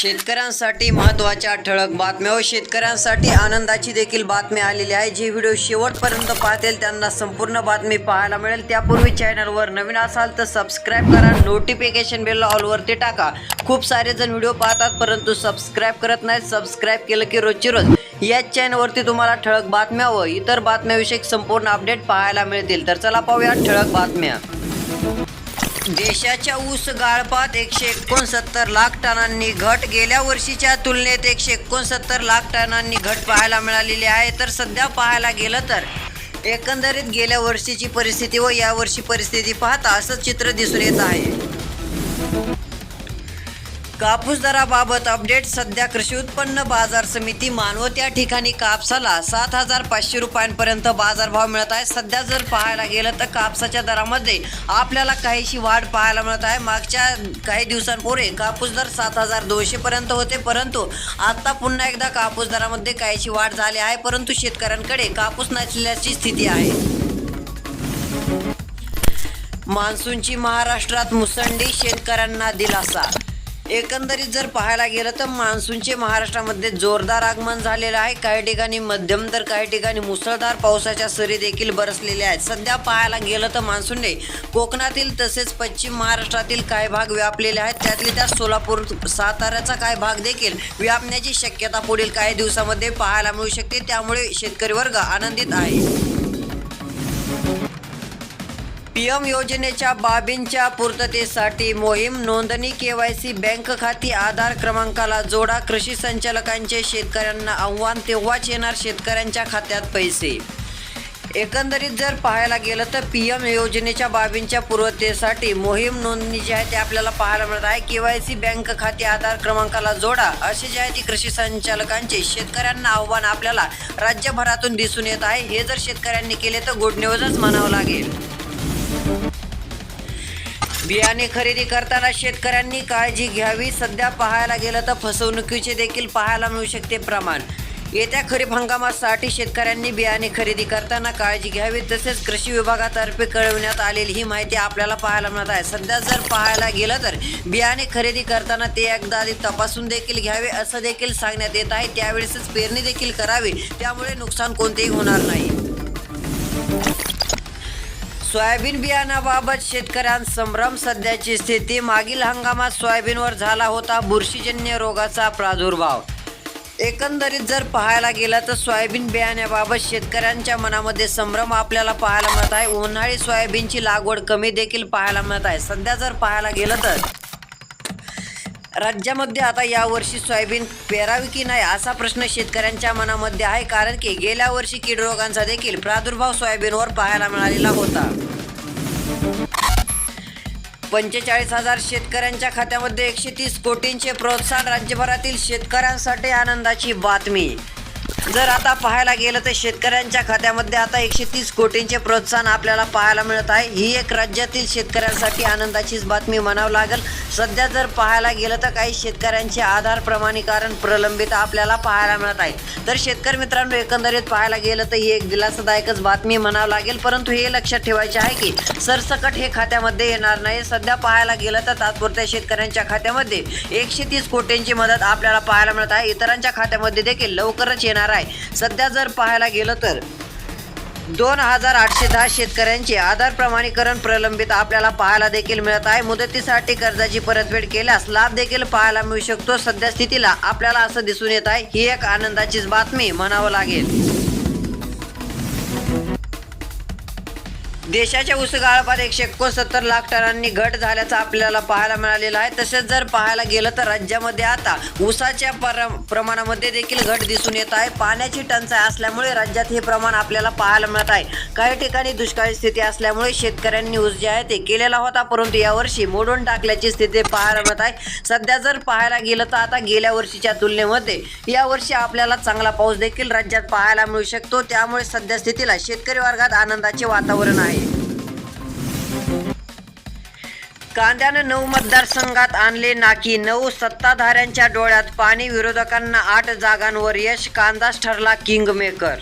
शेतकऱ्यांसाठी महत्त्वाच्या ठळक बातम्या व शेतकऱ्यांसाठी आनंदाची देखील बातमी आलेली आहे. जे व्हिडिओ शेवटपर्यंत पाहतील त्यांना संपूर्ण बातमी पाहायला मिळेल. त्यापूर्वी चॅनलवर नवीन असाल तर सबस्क्राईब करा. नोटिफिकेशन बेल ऑलवरती टाका. खूप सारे जण व्हिडिओ पाहतात परंतु सबस्क्राईब करत नाहीत. सबस्क्राईब केलं की रोजची रोज. याच चॅनलवरती तुम्हाला ठळक बातम्या व इतर बातम्याविषयक संपूर्ण अपडेट पाहायला मिळतील. तर चला पाहूया ठळक बातम्या. देशाच्या ऊस गाळपात एकशे एकोणसत्तर लाख टनांनी घट गेल्या वर्षीच्या तुलनेत एकशे एकोणसत्तर लाख टनांनी घट पाहायला मिळालेली आहे. तर सध्या पाहायला गेलं तर एकंदरीत गेल्या वर्षीची परिस्थिती व यावर्षी परिस्थिती पाहता असंच चित्र दिसून येत आहे. कापूस दराबाबत अपडेट सध्या कृषी उत्पन्न बाजार समिती मानवत या ठिकाणी कापसाला सात हजार पाचशे रुपयांपर्यंत बाजारभाव मिळत आहे. सध्या जर पाहायला गेलं तर कापसाच्या दरामध्ये आपल्याला काहीशी वाढ पाहायला मिळत आहे. मागच्या काही दिवसांपूर्वी कापूस दर सात हजार दोनशेपर्यंत होते. परंतु आता पुन्हा एकदा कापूस दरामध्ये काहीशी वाढ झाली आहे. परंतु शेतकऱ्यांकडे कापूस नसल्याची स्थिती आहे. मान्सूनची महाराष्ट्रात मुसंडी शेतकऱ्यांना दिलासा एकंदरीत जर पाहायला गेलं तर मान्सूनचे महाराष्ट्रामध्ये जोरदार आगमन झालेलं आहे. काही ठिकाणी मध्यम तर काही ठिकाणी मुसळधार पावसाच्या सरी देखील बरसलेल्या आहेत. सध्या पाहायला गेलं तर मान्सूनने कोकणातील तसेच पश्चिम महाराष्ट्रातील काही भाग व्यापलेले आहेत. त्यातली त्यात सोलापूर साताऱ्याचा काही भाग देखील व्यापण्याची शक्यता पुढील काही दिवसामध्ये पाहायला मिळू शकते. त्यामुळे शेतकरी वर्ग आनंदित आहे. पीएम योजनेच्या बाबींच्या पूर्ततेसाठी मोहीम नोंदणी केवायसी बँक खाती आधार क्रमांकाला जोडा कृषी संचालकांचे शेतकऱ्यांना आव्हान तेव्हाच येणार शेतकऱ्यांच्या खात्यात पैसे. एकंदरीत जर पाहायला गेलं तर पी एम योजनेच्या बाबींच्या पूर्ततेसाठी मोहीम नोंदणी जी आहे ते आपल्याला पाहायला मिळत आहे. के वाय सी बँक खाते आधार क्रमांकाला जोडा असे जे आहे ते कृषी संचालकांचे शेतकऱ्यांना आव्हान आपल्याला राज्यभरातून दिसून येत आहे. हे जर शेतकऱ्यांनी केले तर गुड न्यूजच म्हणावं लागेल. बियाणे खरेदी करताना शेतकऱ्यांनी काळजी घ्यावी. सध्या पाहायला गेलं तर फसवणुकीचे देखील पाहायला मिळू शकते प्रमाण. येत्या खरीप हंगामासाठी शेतकऱ्यांनी बियाणे खरेदी करताना काळजी घ्यावी. तसेच कृषी विभागातर्फे कळविण्यात आलेली ही माहिती आपल्याला पाहायला मिळत आहे. सध्या जर पाहायला गेलं तर बियाणे खरेदी करताना ते एकदा आधी तपासून देखील घ्यावे असं देखील सांगण्यात येत आहे. त्यावेळेसच पेरणी देखील करावी. त्यामुळे नुकसान कोणतेही होणार नाही. सोयाबीन बियाणाबाबत शेतकऱ्यां संभ्रम सध्याची स्थिती मागील हंगामात सोयाबीनवर झाला होता बुरशीजन्य रोगाचा प्रादुर्भाव. एकंदरीत जर पाहायला गेलं तर सोयाबीन बियाण्याबाबत शेतकऱ्यांच्या मनामध्ये संभ्रम आपल्याला पाहायला मिळत आहे. उन्हाळी सोयाबीनची लागवड कमी देखील पाहायला मिळत आहे. सध्या जर पाहायला गेलं तर? राज्यामध्ये आता यावर्षी सोयाबीन पेरावी की नाही असा प्रश्न शेतकऱ्यांच्या मनामध्ये आहे कारण की गेल्या वर्षी कीड रोगांचा देखील प्रादुर्भाव सोयाबीनवर पाहायला मिळालेला होता. पंचेचाळीस हजार शेतकऱ्यांच्या खात्यामध्ये एकशे तीस कोटींचे प्रोत्साहन राज्यभरातील शेतकऱ्यांसाठी आनंदाची बातमी. जर आता पाहायला गेलं तर शेतकऱ्यांच्या खात्यामध्ये आता एकशे तीस कोटींचे प्रोत्साहन आपल्याला पाहायला मिळत आहे. ही एक राज्यातील शेतकऱ्यांसाठी आनंदाचीच बातमी म्हणावं लागेल. सध्या जर पाहायला गेलं तर काही शेतकऱ्यांचे आधार प्रमाणीकरण प्रलंबित आपल्याला पाहायला मिळत आहे. तर शेतकरी मित्रांनो एकंदरीत पाहायला गेलं तर ही एक दिलासादायकच बातमी म्हणावं लागेल. परंतु हे लक्षात ठेवायचे आहे की सरसकट हे खात्यामध्ये येणार नाही. सध्या पाहायला गेलं तर तात्पुरत्या शेतकऱ्यांच्या खात्यामध्ये एकशे तीस कोटींची मदत आपल्याला पाहायला मिळत आहे. इतरांच्या खात्यामध्ये देखील लवकरच येणार आहे. सध्या जर पाहायला गेलं तर दोन हजार आठशे दहा शेतकऱ्यांचे आधार प्रमाणीकरण प्रलंबित आपल्याला पाहायला देखील मिळत आहे. मुदतीसाठी कर्जाची परतफेड केल्यास लाभ देखील पाहायला मिळू शकतो. सध्या स्थितीला आपल्याला असं दिसून येत आहे. ही एक आनंदाचीच बातमी म्हणावं लागेल. देशाच्या उसगाळपात एकशे एकोणसत्तर लाख टनांनी घट झाल्याचं आपल्याला पाहायला मिळालेलं आहे. तसेच जर पाहायला गेलं तर राज्यामध्ये आता ऊसाच्या पर प्रमाणामध्ये देखील घट दिसून येत आहे. पाण्याची टंचाई असल्यामुळे राज्यात हे प्रमाण आपल्याला पाहायला मिळत आहे. काही ठिकाणी दुष्काळी स्थिती असल्यामुळे शेतकऱ्यांनी ऊस जे आहे ते केलेला होता परंतु यावर्षी मोडून टाकल्याची स्थिती पाहायला मिळत आहे. सध्या जर पाहायला गेलं तर आता गेल्या वर्षीच्या तुलनेमध्ये यावर्षी आपल्याला चांगला पाऊस देखील राज्यात पाहायला मिळू शकतो. त्यामुळे सध्या स्थितीला शेतकरी वर्गात आनंदाचे वातावरण आहे. कांद्यानं नऊ मतदारसंघात आणले नाकी. नऊ सत्ताधाऱ्यांच्या डोळ्यात पाणी. विरोधकांना आठ जागांवर यश. कांदाच ठरला किंग मेकर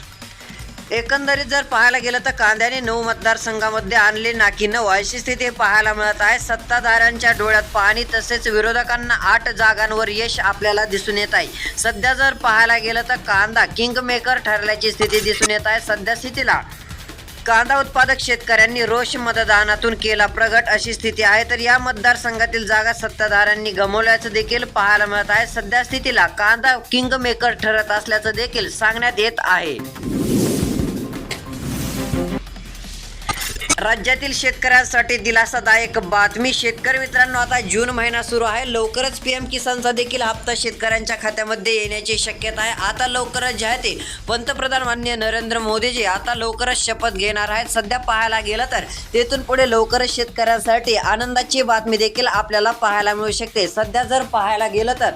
एकंदरीत जर पाहायला गेलं तर कांद्याने नऊ मतदारसंघामध्ये आणले नाकी. नऊ. अशी स्थिती पाहायला मिळत आहे. सत्ताधाऱ्यांच्या डोळ्यात पाणी तसेच विरोधकांना आठ जागांवर यश आपल्याला दिसून येत आहे. सध्या जर पाहायला गेलं तर कांदा किंग मेकर ठरल्याची स्थिती दिसून येत आहे. सध्या स्थितीला कांदा उत्पादक शेतकऱ्यांनी रोष मतदानातून केला प्रगट अशी स्थिती आहे तर या मतदारसंघातील जागा सत्ताधाऱ्यांनी गमावल्याचं देखील पाहायला मिळत आहे. सध्या स्थितीला कांदा किंग मेकर ठरत असल्याचं देखील सांगण्यात येत आहे. राज्यातील शेतकऱ्यांसाठी दिलासादायक बातमी. शेतकरी मित्रांनो आता जून महिना सुरू आहे. लवकरच पी एम किसानचा देखील हप्ता शेतकऱ्यांच्या खात्यामध्ये येण्याची शक्यता आहे. आता लवकरच जे आहे ते पंतप्रधान मान्य नरेंद्र मोदीजी आता लवकरच शपथ घेणार आहेत. सध्या पाहायला गेलं तर तेथून पुढे लवकरच शेतकऱ्यांसाठी आनंदाची बातमी देखील आपल्याला पाहायला मिळू शकते. सध्या जर पाहायला गेलं तर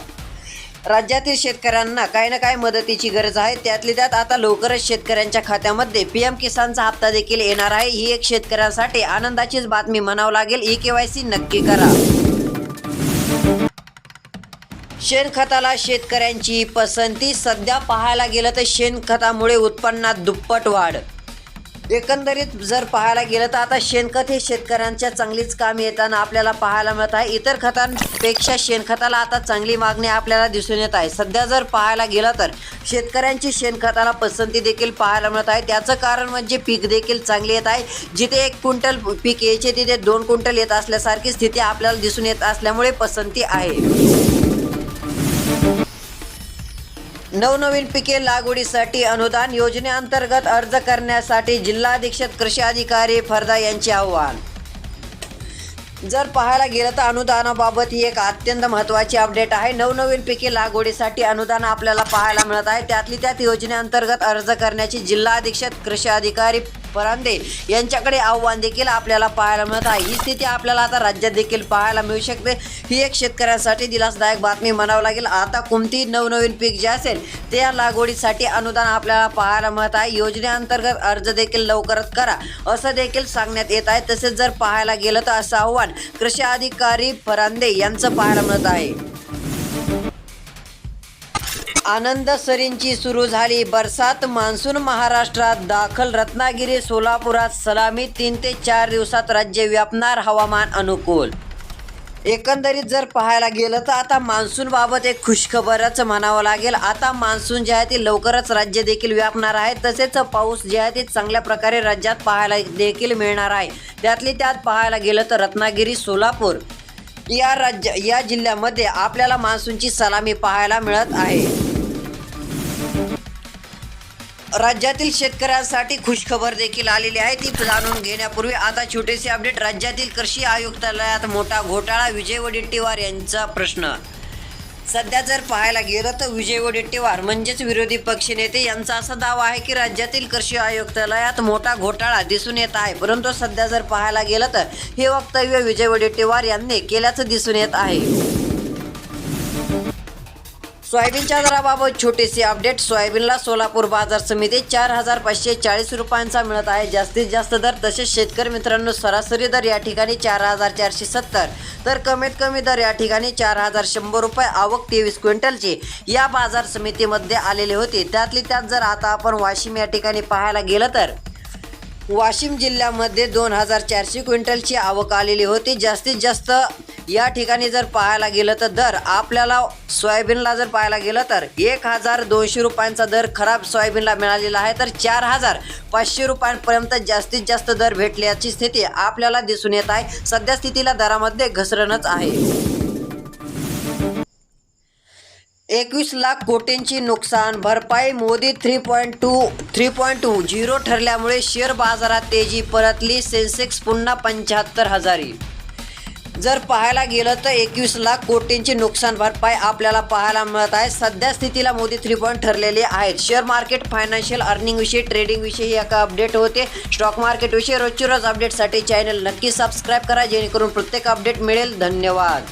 राज्यातील शेतकऱ्यांना काही ना काही मदतीची गरज आहे. त्यातली त्यात आता लवकरच शेतकऱ्यांच्या खात्यामध्ये पीएम किसानचा हप्ता देखील येणार आहे. ही एक शेतकऱ्यांसाठी आनंदाचीच बातमी म्हणावं लागेल. ई के वाय सी नक्की करा. शेणखताला शेतकऱ्यांची पसंती. सध्या पाहायला गेलं तर शेणखतामुळे उत्पन्नात दुप्पट वाढ. एकंदरीत जर पाहायला गेलं तर आता शेणखत हे शेतकऱ्यांच्या चांगलीच काम येताना आपल्याला पाहायला मिळत आहे. इतर खतांपेक्षा शेणखताला आता चांगली मागणी आपल्याला दिसून येत आहे. सध्या जर पाहायला गेलं तर शेतकऱ्यांची शेणखताला पसंती देखील पाहायला मिळत आहे. त्याचं कारण म्हणजे पीक देखील चांगली येत आहे. जिथे एक क्विंटल पीक यायचे तिथे दोन क्विंटल येत असल्यासारखी स्थिती आपल्याला दिसून येत असल्यामुळे पसंती आहे. नवनवीन पिके लागवडीसाठी अनुदान योजनेअंतर्गत अर्ज करण्यासाठी जिल्हा अधीक्षक कृषी अधिकारी फरदा यांचे आव्हान. जर पाहायला गेलं तर अनुदानाबाबत ही एक अत्यंत महत्त्वाची अपडेट आहे. नवनवीन पिके लागवडीसाठी अनुदान आपल्याला पाहायला मिळत आहे. त्यातली त्यात योजनेअंतर्गत अर्ज करण्याची जिल्हा अधीक्षक कृषी अधिकारी परांदे. यांच्याकडे आव्हान देखील आपल्याला पाहायला मिळत आहे. ही स्थिती आपल्याला आता राज्यात देखील पाहायला मिळू शकते. ही एक शेतकऱ्यांसाठी दिलासदायक बातमी म्हणावं लागेल. आता कोणती नवनवीन पीक जे असेल त्या लागवडीसाठी अनुदान आपल्याला पाहायला मिळत आहे. योजनेअंतर्गत अर्ज देखील लवकरच करा. असं देखील सांगण्यात येत आहे. तसेच जर पाहायला गेलं तर असं आव्हान कृषी अधिकारी फरांदे यांचं पाहायला मिळत आहे. आनंद सरींची सुरू झाली. बरसात मान्सून महाराष्ट्रात दाखल. रत्नागिरी सोलापुरात सलामी. तीन ते चार दिवसात राज्य व्यापणार हवामान अनुकूल. एकंदरीत जर पाहायला गेलं तर आता मान्सून बाबत एक खुशखबरच म्हणावं लागेल. आता मान्सून जे आहे ते लवकरच राज्य देखील व्यापणार आहे. तसेच पाऊस जे आहे ते चांगल्या प्रकारे राज्यात पाहायला देखील मिळणार आहे. त्यातली त्यात पाहायला गेलं तर रत्नागिरी सोलापूर या राज्य या जिल्ह्यामध्ये आपल्याला मान्सूनची सलामी पाहायला मिळत आहे. राज्यातील शेतकऱ्यांसाठी खुशखबर देखील आलेली आहे. ती जाणून घेण्यापूर्वी आता छोटेसे अपडेट. राज्यातील कृषी आयुक्तालयात मोठा घोटाळा. विजय वडेट्टीवार यांचा प्रश्न. सध्या जर पाहायला गेलं तर विजय वडेट्टीवार म्हणजेच विरोधी पक्षनेते यांचा असा दावा आहे की राज्यातील कृषी आयुक्तालयात मोठा घोटाळा दिसून येत आहे. परंतु सध्या जर पाहायला गेलं तर हे वक्तव्य विजय वडेट्टीवार यांनी केल्याचं दिसून येत आहे. सोयाबीनच्या दराबाबत छोटेसे अपडेट. सोयाबीनला सोलापूर बाजार समिती चार हजार पाचशे चाळीस रुपयांचा मिळत आहे. जास्तीत जास्त दर तसेच शेतकरी मित्रांनो सरासरी दर या ठिकाणी चार हजार चारशे सत्तर तर कमीत कमी दर या ठिकाणी चार हजार शंभर रुपये. आवक तेवीस क्विंटलची या बाजार समितीमध्ये आलेले होते. त्यातली त्यात जर आता आपण वाशिम या ठिकाणी पाहायला गेलं तर वाशिम जिल्ह्यामध्ये दोन हजार चारशे क्विंटलची आवक आलेली होती. जास्तीत जास्त या ठिकाणी जर पाहायला गेलं तर दर आपल्याला सोयाबीनला जर पाहायला गेलं तर एक हजार दोनशे रुपयांचा दर खराब सोयाबीनला मिळालेला आहे. तर चार हजार पाचशे रुपयांपर्यंत जास्तीत जास्त दर भेटल्याची स्थिती आपल्याला दिसून येत आहे. सध्या स्थितीला दरामध्ये घसरणच आहे. एकवीस लाख कोटींची नुकसान भरपाई Modi three point two three point two zero ठरल्यामुळे शेअर बाजारात तेजी परतली. सेन्सेक्स पुन्हा पंच्याहत्तर हजारी. जर पाहायला गेलं तर एकवीस लाख कोटींची नुकसान भरपाई आपल्याला पाहायला मिळत आहे. सध्या स्थितीला मोदी थ्री पॉईंट ठरलेले आहेत. शेअर मार्केट फायनान्शियल अर्निंगविषयी ट्रेडिंगविषयी एक अपडेट होते. स्टॉक मार्केटविषयी रोजची रोज अपडेटसाठी चॅनल नक्की सबस्क्राईब करा जेणेकरून प्रत्येक अपडेट मिळेल. धन्यवाद.